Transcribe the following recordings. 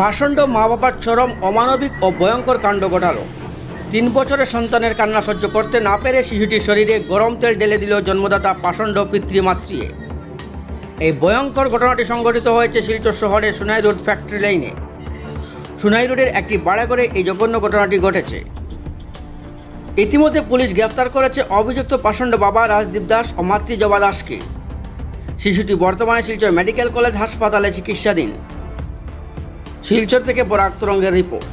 পাষণ্ড মা বাবার চরম অমানবিক ও ভয়ঙ্কর কাণ্ড ঘটালো। তিন বছরের সন্তানের কান্না সহ্য করতে না পেরে শিশুটির শরীরে গরম তেল ঢেলে দিল জন্মদাতা পাষণ্ড পিতৃমাতৃয়ে। এই ভয়ঙ্কর ঘটনাটি সংঘটিত হয়েছে শিলচর শহরের সুনাই রোড ফ্যাক্টরি লাইনে। সুনাই রোডের একটি করে এই জঘন্য ঘটনাটি ঘটেছে। ইতিমধ্যে পুলিশ গ্রেফতার করেছে অভিযুক্ত পাষণ্ড বাবা রাজদীপ দাস ও মাতৃ জবা দাসকে। শিশুটি বর্তমানে শিলচর মেডিকেল কলেজ হাসপাতালে চিকিৎসাধীন। শিলচর থেকে বরাক তরঙ্গের রিপোর্ট।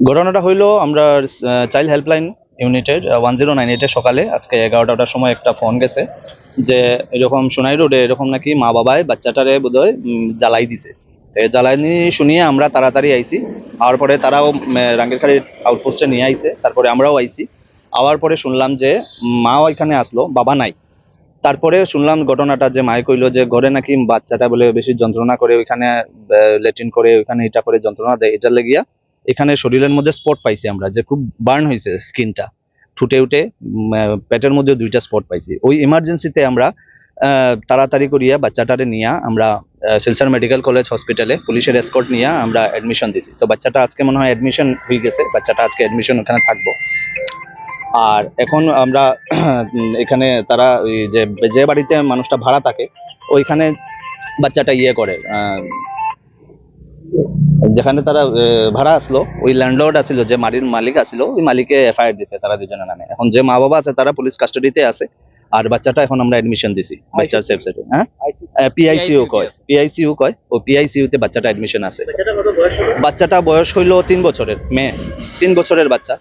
ঘটনাটা হইল আমরা চাইল্ড হেল্পলাইন ইউনিটের ওয়ান জিরো নাইন এইটের সকালে, আজকে এগারোটার সময় একটা ফোন গেছে যে এরকম সোনাই রোডে এরকম নাকি মা বাবায় বাচ্চাটারে বোধহয় জ্বালাই দিছে। জ্বালানি শুনিয়ে আমরা তাড়াতাড়ি আইছি। আওয়ার পরে তারাও রাঙ্গেরখাড়ির আউটপোস্টে নিয়ে আইছে। তারপরে আমরাও আইছি। আওয়ার পরে শুনলাম যে মাও এখানে আসলো, বাবা নাই। তারপরে শুনলাম ঘটনাটা যে মায়ে কইলো যে ঘরে নাকি বাচ্চাটা বলে বেশি যন্ত্রণা করে ওইখানে লেট্রিন করে, ওইখানে এটা করে যন্ত্রণা দেয়। এটা লেগিয়া এখানে শরীরের মধ্যে স্পট পাইছি আমরা যে খুব বার্ন হয়েছে স্কিনটা ফুটে উঠে পেটের মধ্যে দুইটা স্পট পাইছি। ওই ইমার্জেন্সিতে আমরা তাড়াতাড়ি করিয়া বাচ্চাটারে নিয়ে আমরা শিলচর মেডিকেল কলেজ হসপিটালে পুলিশের এসকর্ট নিয়ে আমরা অ্যাডমিশন দিছি। তো বাচ্চাটা আজকে মনে হয় অ্যাডমিশন হয়ে গেছে, বাচ্চাটা আজকে অ্যাডমিশন ওখানে থাকব। আর এখন আমরা এখানে তারা যে যে বাড়িতে মানুষটা ভাড়া থাকে, ওইখানে বাচ্চাটা ইয়ে করে যেখানে তারা ভাড়া আসলো, ওই ল্যান্ডলর্ড আছিল যে বাড়ির মালিক আছিল ওই মালিকে এফআইআর দিছে তারা দুজনের নামে। এখন যে মা বাবা আছে তারা পুলিশ কাস্টাডিতে আছে। আর বাচ্চাটা এখন আমরা অ্যাডমিশন দিছি বাচ্চার সেফ সাইডে হ্যাঁ? পিআইসিইউ কয় পিআইসিইউ কয়? ও পিআইসিইউ তে বাচ্চাটা অ্যাডমিশন আছে। বাচ্চাটা বয়স হইল তিন বছরের মেয়ে তিন বছরের বাচ্চা।